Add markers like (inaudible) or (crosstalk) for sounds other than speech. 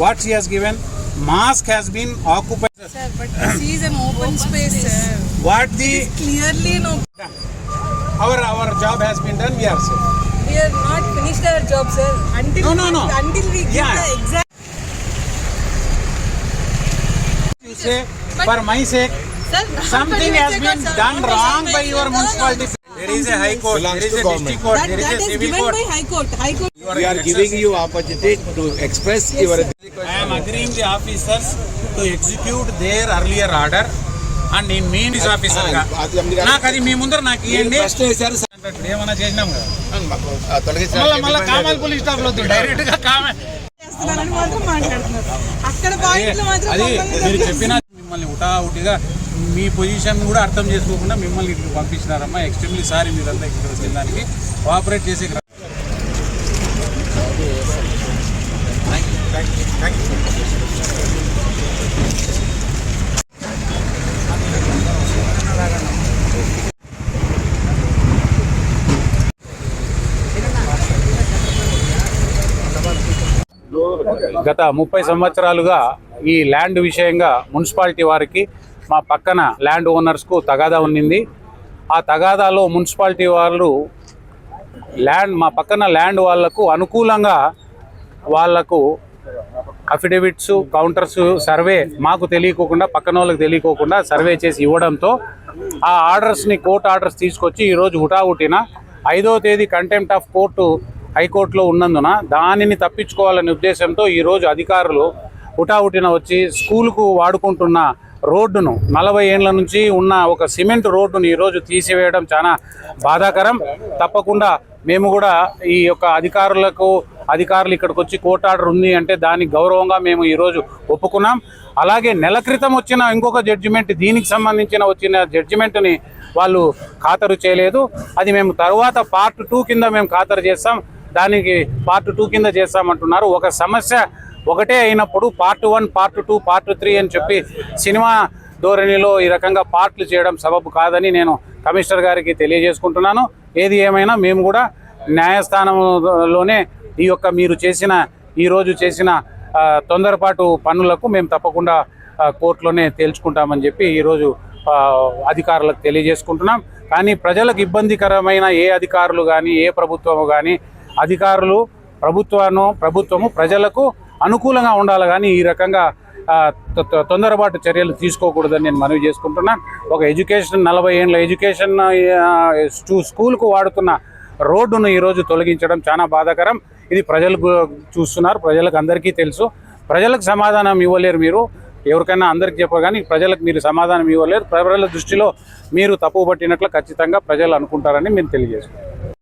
what she has given mask has been occupied Sir, but this is an open space, sir. what the Clearly, no. our our job has been done we are safe We are not finished our job, sir. Until No, no, no. until we get Yeah. the exact. you say But- for my sake Sir, (laughs) something has been done wrong by your municipality there is a high court Belongs there is to a government. district court That, there that is is a civil given court by High Court. High Court. We are giving you opportunity to express your. I am agreeing the officers to execute their earlier order and నేను మీ officer గా అది అందుకే- నాకు అది మీ ముందర నాకు మీరు ఇవ్వండి ప్రశ్న వేశారు సార్. ఇప్పుడు ఏమన్నా చేసినాం కదా మాకు, ఆ, తొలగించాలి. మళ్ళీ మళ్ళీ కామాల్ పోలీస్ స్టాఫ్ లో డైరెక్ట్ గా కామే చేస్తున్నారని మాత్రం మాట్లాడుతున్నారు అక్కడ పాయింట్లు మాత్రం అది మమ్మల్ని మీరు తప్పిస్తారు. చెప్పిన మిమ్మల్ని ఉటావుటిగా మీ పొజిషన్ కూడా అర్థం చేసుకోకుండా మిమ్మల్ని ఇక్కడికి పంపించినారమ్మా. ఎక్స్ట్రీమ్లీ సారీ మీరంతా ఇక్కడ వచ్చిన దానికి కోఆపరేట్ చేసే గత ముప్పై సంవత్సరాలుగా ఈ ల్యాండ్ విషయంగా మున్సిపాలిటీ వారికి మా పక్కన ల్యాండ్ ఓనర్స్కు తగాదా ఉన్నింది. ఆ తగాదాలో మున్సిపాలిటీ వాళ్ళు ల్యాండ్ మా పక్కన ల్యాండ్ వాళ్ళకు అనుకూలంగా వాళ్ళకు అఫిడవిట్స్ కౌంటర్స్ సర్వే మాకు తెలియకోకుండా పక్కన వాళ్ళకి తెలియకోకుండా సర్వే చేసి ఇవ్వడంతో ఆ ఆర్డర్స్ని కోర్టు ఆర్డర్స్ తీసుకొచ్చి ఈరోజు హుటాహుటిన ఐదో తేదీ కంటెంప్ట్ ఆఫ్ కోర్టు హైకోర్టులో ఉన్నందున దానిని తప్పించుకోవాలనే ఉద్దేశంతో ఈరోజు అధికారులు హుటాహుటిన వచ్చి స్కూల్కు వాడుకుంటున్న రోడ్డును నలభై ఏండ్ల నుంచి ఉన్న ఒక సిమెంట్ రోడ్డును ఈరోజు తీసివేయడం చాలా బాధాకరం. తప్పకుండా మేము కూడా ఈ యొక్క అధికారులకు అధికారులు ఇక్కడికి వచ్చి కోర్టు ఆర్డర్ ఉంది అంటే దానికి గౌరవంగా మేము ఈరోజు ఒప్పుకున్నాం. అలాగే నెల క్రితం వచ్చిన ఇంకొక జడ్జిమెంట్ దీనికి సంబంధించిన వచ్చిన జడ్జిమెంట్ని వాళ్ళు ఖాతరు చేయలేదు. అది మేము తర్వాత పార్ట్ టూ కింద మేము ఖాతరు చేస్తాం. దానికి పార్ట్ టూ కింద చేస్తామంటున్నారు. ఒక సమస్య ఒకటే అయినప్పుడు part one part two part three అని చెప్పి సినిమా ధోరణిలో ఈ రకంగా పార్ట్లు చేయడం సబబు కాదని నేను కమిషనర్ గారికి తెలియజేసుకుంటున్నాను. ఏది ఏమైనా మేము కూడా న్యాయస్థానంలోనే ఈ యొక్క మీరు చేసిన ఈరోజు చేసిన తొందరపాటు పనులకు మేము తప్పకుండా కోర్టులోనే తేల్చుకుంటామని చెప్పి ఈరోజు అధికారులకు తెలియజేసుకుంటున్నాం. కానీ ప్రజలకు ఇబ్బందికరమైన ఏ అధికారులు కానీ ఏ ప్రభుత్వము కానీ అధికారులు ప్రభుత్వాన్ని ప్రభుత్వము ప్రజలకు అనుకూలంగా ఉండాలి కానీ ఈ రకంగా తొందరపాటు చర్యలు తీసుకోకూడదని నేను మనవి చేసుకుంటున్నాను ఒక ఎడ్యుకేషన్ నలభై ఏళ్ళ ఎడ్యుకేషన్ స్కూల్కు వాడుతున్న రోడ్డును ఈరోజు తొలగించడం చాలా బాధాకరం. ఇది ప్రజలకు చూస్తున్నారు ప్రజలకు అందరికీ తెలుసు. ప్రజలకు సమాధానం ఇవ్వలేరు మీరు. ఎవరికైనా అందరికి చెప్ప కానీ ప్రజలకు మీరు సమాధానం ఇవ్వలేరు. ప్రజల దృష్టిలో మీరు తప్పు పట్టినట్లు ఖచ్చితంగా ప్రజలు అనుకుంటారని మేము తెలియజేస్తున్నాం.